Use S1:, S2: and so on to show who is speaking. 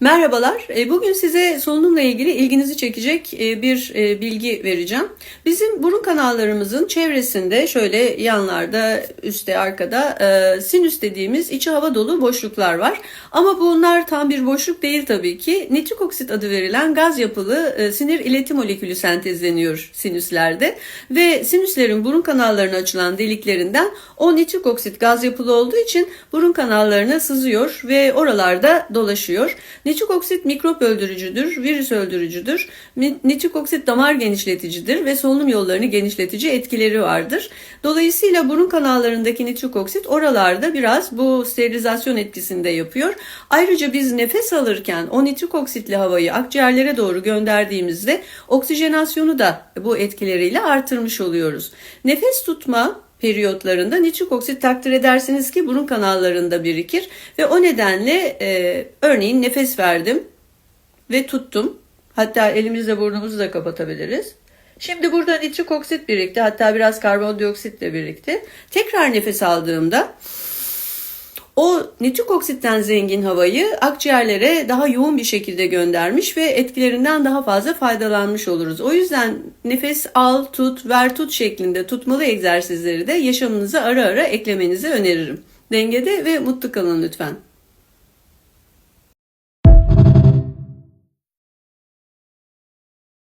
S1: Merhabalar. E, Bugün size solunumla ilgili ilginizi çekecek e, bir e, bilgi vereceğim. Bizim burun kanallarımızın çevresinde şöyle yanlarda, üstte, arkada sinüs dediğimiz içi hava dolu boşluklar var. Ama bunlar tam bir boşluk değil tabii ki. Nitrik oksit adı verilen gaz yapılı sinir ileti molekülü sentezleniyor sinüslerde. Ve sinüslerin burun kanallarına açılan deliklerinden o nitrik oksit gaz yapılı olduğu için burun kanallarına sızıyor ve oralarda dolaşıyor. Nitrik oksit mikrop öldürücüdür, virüs öldürücüdür. Nitrik oksit damar genişleticidir ve solunum yollarını genişletici etkileri vardır. Dolayısıyla burun kanallarındaki nitrik oksit oralarda biraz bu sterilizasyon etkisinde yapıyor. Ayrıca biz nefes alırken o nitrik oksitli havayı akciğerlere doğru gönderdiğimizde oksijenasyonu da bu etkileriyle artırmış oluyoruz. Nefes tutma periyotlarında nitrik oksit takdir edersiniz ki burun kanallarında birikir ve o nedenle e, örneğin nefes verdim ve tuttum. Hatta elimizle burnumuzu da kapatabiliriz. Şimdi burada nitrik oksit birikti. Hatta biraz karbondioksit de birikti. Tekrar nefes aldığımda o nitrik oksitten zengin havayı akciğerlere daha yoğun bir şekilde göndermiş ve etkilerinden daha fazla faydalanmış oluruz. O yüzden nefes al, tut, ver, tut şeklinde tutmalı egzersizleri de yaşamınıza ara ara eklemenizi öneririm. Dengede ve mutlu kalın lütfen.